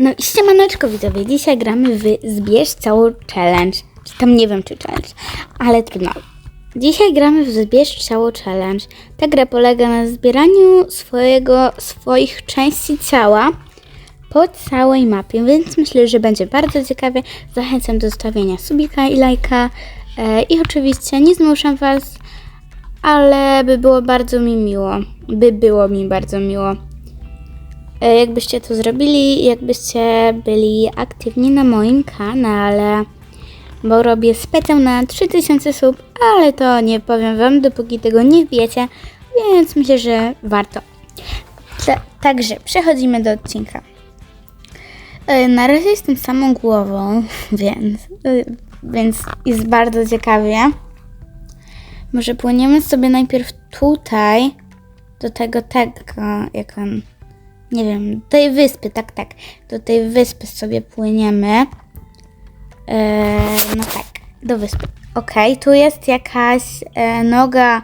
No i siemaneczko widzowie, dzisiaj gramy w Zbierz Całą Challenge. Czy tam nie wiem czy challenge, ale trudno. Dzisiaj gramy w Zbierz Ciało Challenge. Ta gra polega na zbieraniu swojego, swoich części ciała po całej mapie, więc myślę, że będzie bardzo ciekawie. Zachęcam do zostawienia subika i lajka. E, I oczywiście nie zmuszam Was, ale by było bardzo mi miło. By było mi bardzo miło. E, Jakbyście to zrobili, jakbyście byli aktywni na moim kanale, bo robię specjal na 3000 sub, ale to nie powiem wam, dopóki tego nie wiecie, więc myślę, że warto. Ta- także przechodzimy do odcinka. E, Na razie jestem samą głową, więc, e, więc jest bardzo ciekawie. Może płyniemy sobie najpierw tutaj, do tego, tego, jak on, nie wiem, do tej wyspy, tak, tak, do tej wyspy sobie płyniemy. Eee, no tak, do wyspy. Okej, tu jest jakaś e, noga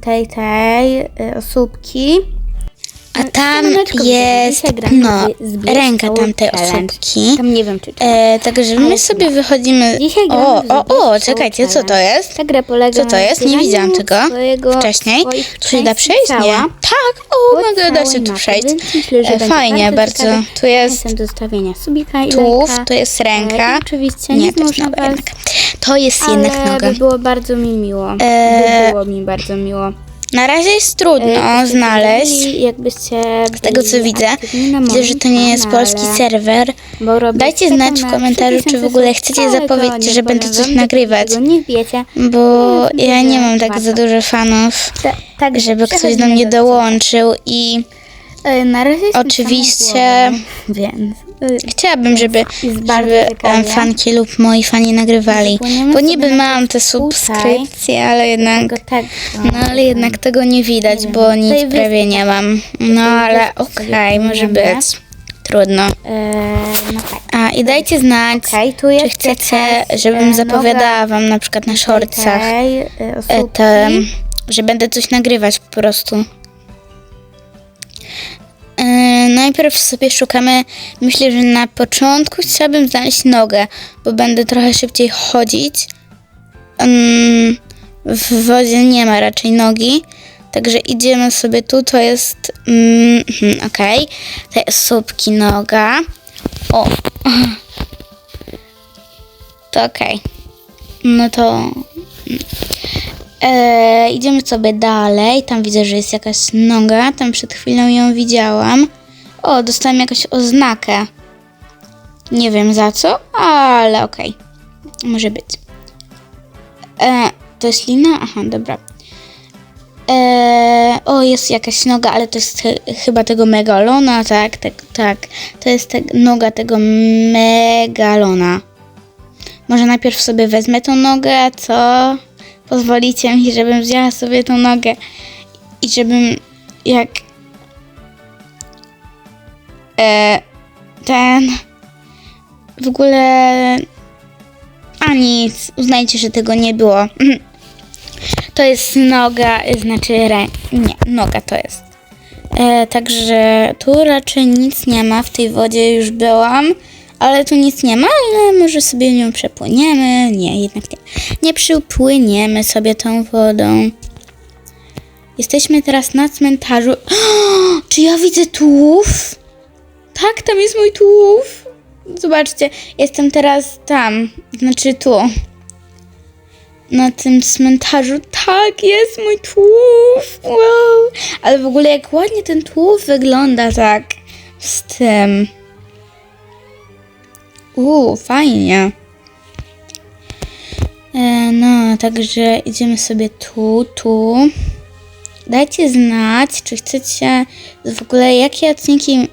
tej, tej e, osóbki. A tam Siemaneczko, jest, dzisiaj gramy no, w Zbierz ręka tamtej Challenge. osóbki. Tam nie wiem, czy... E, także my sobie wychodzimy. Dzisiaj gramy O, w o, o, Zbierz czekajcie, co to jest? Ta gra polega Co to na jest? Nie zbieraniu widziałam tego swojego- wcześniej. swoich Tu się da części przejść? Nie. ciała Tak, o, mogę da całej się tu mapie, przejść. więc myślę, że E, będzie Fajnie, bardzo. Tu jest Zachęcam do zostawienia subika i tułów, lajka. to jest E, ręka. i oczywiście Nie, nie to jest zmuszam noga was, jednak. To jest jednak ale noga. by było bardzo mi miło. E, By było mi bardzo miło. Na razie jest trudno Jakbyście znaleźć. Jakbyście Z tego co widzę, widzę, że to nie jest polski serwer. Dajcie znać w komentarzu, czy 3000 w ogóle chcecie zapowiedzieć, że będę coś nagrywać. Bo ja nie mam tak za dużo fanów, Ta, tak, żeby ktoś do mnie do- dołączył i Na razie jestem Oczywiście- więc chciałabym, żeby, żeby fanki lub moi fani nagrywali. Bo niby mam te subskrypcje, ale jednak... tego tego. No ale jednak tego nie widać, bo nic prawie nie mam. No ale okej, może płyniemy. być. Trudno. E, no tak. A i dajcie znać, czy chcecie, żebym zapowiadała wam na przykład na shortcach, e, te, że będę coś nagrywać po prostu. E, najpierw sobie szukamy, myślę, że na początku chciałabym znaleźć nogę, bo będę trochę szybciej chodzić. W wodzie nie ma raczej nogi, także idziemy sobie tu, to jest, mm, mhm, okej, to jest słupki noga. O, to okej. No to e, idziemy sobie dalej. Tam widzę, że jest jakaś noga. Tam przed chwilą ją widziałam. O, dostałem jakąś oznakę. Nie wiem za co, ale okej. Może być. E, to jest lina? Aha, dobra. E, o, jest jakaś noga, ale to jest chyba tego megalona, tak, tak, tak. To jest te, noga tego megalona. Może najpierw sobie wezmę tą nogę, co? Pozwolicie mi, żebym wzięła sobie tą nogę i żebym jak e, ten w ogóle a nic, uznajcie, że tego nie było. To jest noga, znaczy rę... nie, noga to jest. E, także tu raczej nic nie ma, w tej wodzie już byłam, ale tu nic nie ma, ale może sobie nią przepłyniemy. Nie, jednak nie. Nie przypłyniemy sobie tą wodą. Jesteśmy teraz na cmentarzu. Czy ja widzę tułów? Tak, tam jest mój tułów. Zobaczcie, jestem teraz tam, znaczy tu. Na tym cmentarzu. Tak, jest mój tułów. Wow. Ale w ogóle jak ładnie ten tułów wygląda tak z tym. Uuu, fajnie. E, no, także idziemy sobie tu, tu. Dajcie znać, czy chcecie w ogóle jakie odcinki,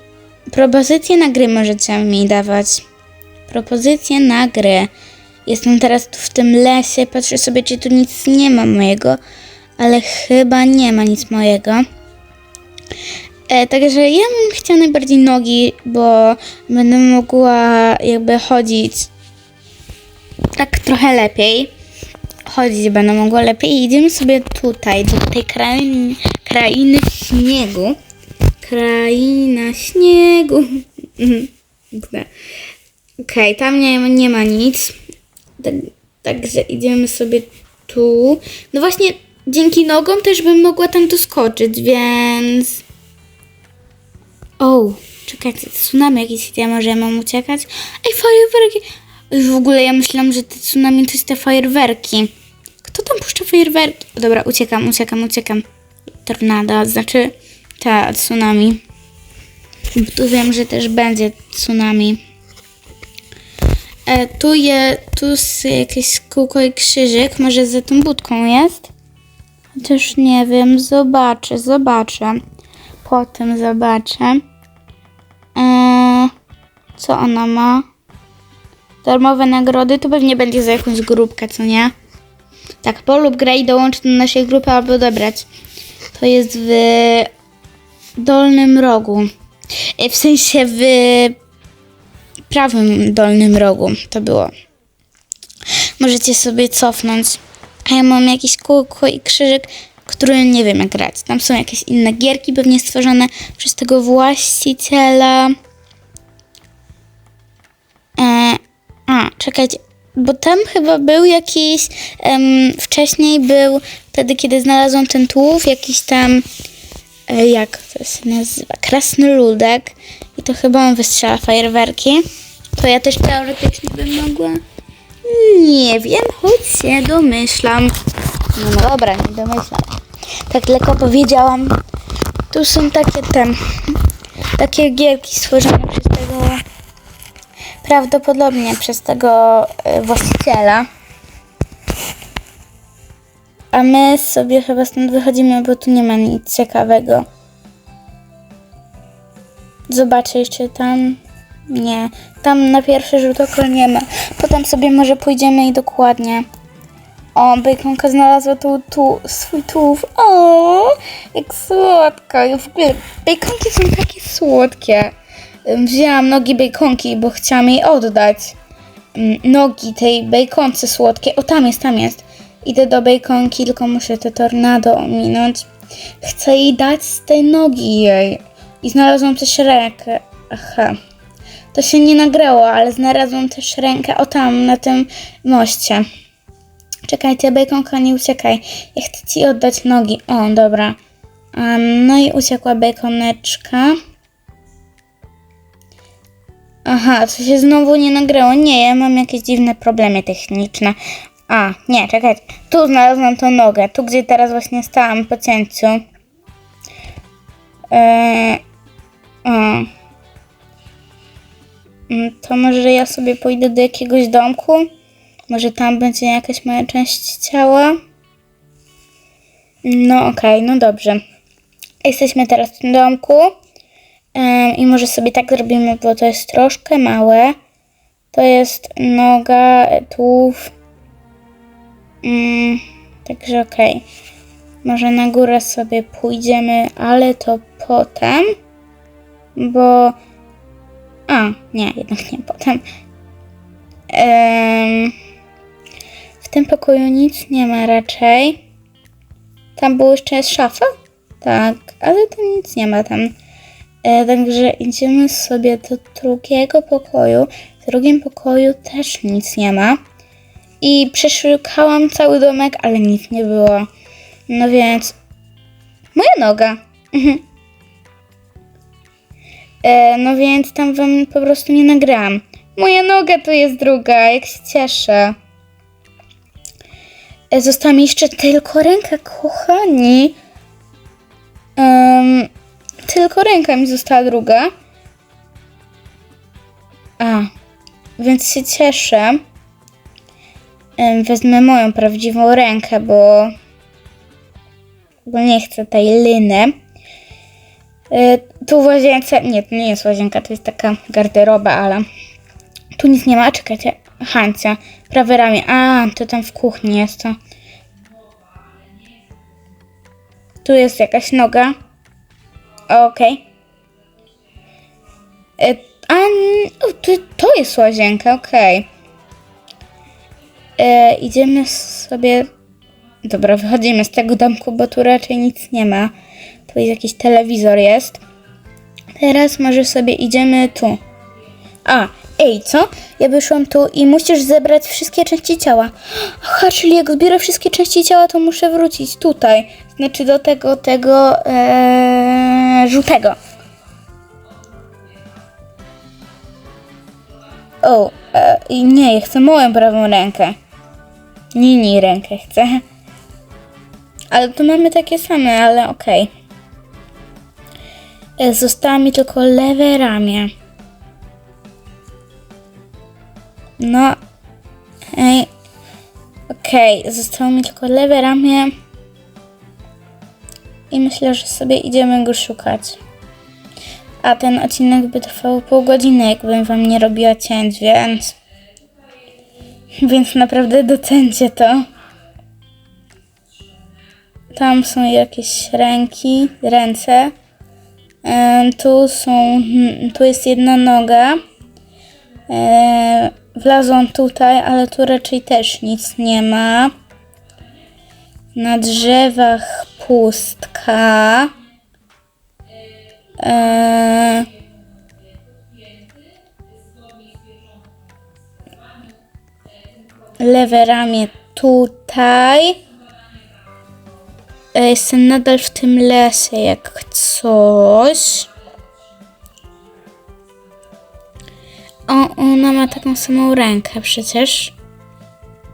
propozycje na gry możecie mi dawać. Propozycje na gry. Jestem teraz tu w tym lesie, patrzę sobie, czy tu nic nie ma mojego, ale chyba nie ma nic mojego. E, także ja bym chciała najbardziej nogi, bo będę mogła jakby chodzić tak trochę lepiej. Chodzić będę mogła lepiej i idziemy sobie tutaj, do tej krainy, krainy śniegu. Kraina śniegu. Okej, tam nie, nie ma nic. Tak, także idziemy sobie tu. No właśnie, dzięki nogom też bym mogła tam doskoczyć, więc... O, czekajcie, tsunami jakieś idzie, może ja mam uciekać? Ej, fajerwerki! W ogóle ja myślałam, że te tsunami to jest te fajerwerki. Kto tam puszcza fajerwerki? Dobra, uciekam, uciekam, uciekam. Tornado, znaczy ta tsunami. Tu wiem, że też będzie tsunami. E, tu je, tu jest jakieś kółko i krzyżyk. Może za tą budką jest? Też nie wiem. Zobaczę, zobaczę. Potem zobaczę. E, co ona ma? Darmowe nagrody to pewnie będzie za jakąś grupkę, co nie? Tak, polub grę i dołącz do naszej grupy albo odebrać. To jest w dolnym rogu. E, W sensie w prawym dolnym rogu to było. Możecie sobie cofnąć. A ja mam jakieś kółko i krzyżyk, który nie wiem jak grać. Tam są jakieś inne gierki, pewnie stworzone przez tego właściciela. E, a, czekajcie, bo tam chyba był jakiś, wcześniej był, wtedy kiedy znalazłam ten tułów, jakiś tam, e, jak to się nazywa, krasnoludek i to chyba on wystrzela fajerwerki. To ja też teoretycznie bym mogła. Nie wiem, choć się domyślam. No, no dobra, nie domyślam. Tak lekko powiedziałam. Tu są takie te, takie gierki stworzone przez tego prawdopodobnie przez tego e, właściciela. A my sobie chyba stąd wychodzimy, bo tu nie ma nic ciekawego. Zobaczę jeszcze tam. Nie, tam na pierwszy rzut oka nie ma. Potem sobie może pójdziemy i dokładnie. O, bejkonka znalazła tu, tu swój tułów. O, jak słodko. I w ogóle bejkonki są takie słodkie. Wzięłam nogi bejkonki, bo chciałam jej oddać. Ym, Nogi tej bejkonce słodkie. O, tam jest, tam jest. Idę do bejkonki, tylko muszę te tornado ominąć. Chcę jej dać z tej nogi jej. I znalazłam też rękę. Aha. To się nie nagrało, ale znalazłam też rękę. O, tam, na tym moście. Czekajcie, bejkonka, nie uciekaj. Ja chcę ci oddać nogi. O, dobra. Em, no i uciekła bejkoneczka. Aha, to się znowu nie nagrało. Nie, ja mam jakieś dziwne problemy techniczne. A, nie, czekajcie. Tu znalazłam tą nogę. Tu, gdzie teraz właśnie stałam po cięciu. Eee, To może ja sobie pójdę do jakiegoś domku? Może tam będzie jakaś moja część ciała? No okej, no dobrze. Jesteśmy teraz w tym domku. I może sobie tak zrobimy, bo to jest troszkę małe. To jest noga, tułów. Mm, także okej. Może na górę sobie pójdziemy, ale to potem. Bo. A, nie, jednak nie potem. Em, w tym pokoju nic nie ma raczej. Tam było jeszcze szafa? Tak, ale tam nic nie ma tam. E, także idziemy sobie do drugiego pokoju. W drugim pokoju też nic nie ma. I przeszukałam cały domek, ale nic nie było. No więc. Moja noga. Mhm. E, no więc tam wam po prostu nie nagrałam. Moja noga to jest druga, jak się cieszę. Została mi jeszcze tylko ręka, kochani. Em, tylko ręka mi została druga. A, więc się cieszę. Em, Wezmę moją prawdziwą rękę, bo, bo nie chcę tej liny. E, Tu łazience, nie, to nie jest łazienka, to jest taka garderoba, ale tu nic nie ma. Czekajcie, Hancia, prawe ramię. A, to tam w kuchni jest to. Tu jest jakaś noga. Okej. E, A, n- o, to, to jest łazienka, okej. E, Idziemy sobie... Dobra, wychodzimy z tego domku, bo tu raczej nic nie ma. Tu jest jakiś telewizor jest. Teraz może sobie idziemy tu. A, ej, co? Ja wyszłam tu i musisz zebrać wszystkie części ciała. Aha, czyli jak zbiorę wszystkie części ciała, to muszę wrócić tutaj. Znaczy do tego, tego, ee, żółtego. O, e, nie, ja chcę moją prawą rękę. Nini rękę chcę. Ale tu mamy takie same, ale okej. E, Zostało mi tylko lewe ramię. No. Ej. Okej, zostało mi tylko lewe ramię. I myślę, że sobie idziemy go szukać. A ten odcinek by trwał pół godziny, jakbym wam nie robiła cięć, więc. Więc naprawdę docencie to. Tam są jakieś ręki, ręce. Tu są, tu jest jedna noga. Wlazłam tutaj, ale tu raczej też nic nie ma. Na drzewach pustka. E, Lewe ramię tutaj. E, Jestem nadal w tym lesie jak coś. O, ona ma taką samą rękę przecież.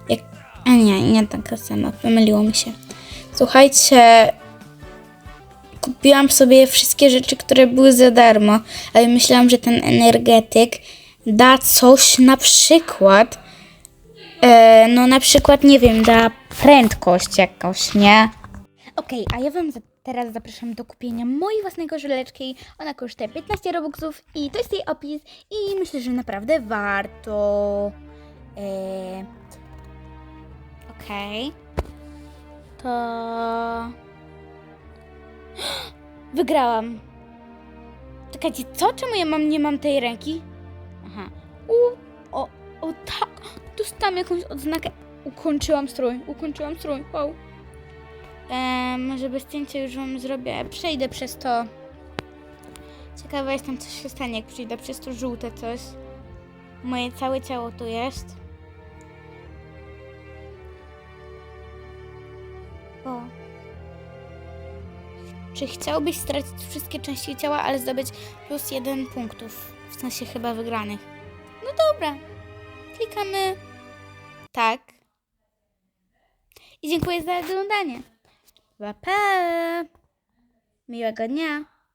Jak... A nie, nie taka sama, pomyliło mi się. Słuchajcie, kupiłam sobie wszystkie rzeczy, które były za darmo, ale myślałam, że ten energetyk da coś na przykład. E, no na przykład, nie wiem, da prędkość jakąś, nie? Okej, a ja wam teraz zapraszam do kupienia mojej własnej koszuleczki. Ona kosztuje 15 robuxów i to jest jej opis i myślę, że naprawdę warto. E, Okej. To... Wygrałam. Czekajcie, co? Czemu ja mam, nie mam tej ręki? Aha. U, o, o tak. Dostałam jakąś odznakę. Ukończyłam strój, ukończyłam strój. Wow. E, może bez cięcia już wam zrobię. Przejdę przez to. Ciekawa jestem, co się stanie, jak przejdę przez to żółte coś. Moje całe ciało tu jest. O. Czy chciałbyś stracić wszystkie części ciała, ale zdobyć plus jeden punktów? W sensie chyba wygranych. No dobra. Klikamy. Tak. I dziękuję za oglądanie. Pa, pa. Miłego dnia.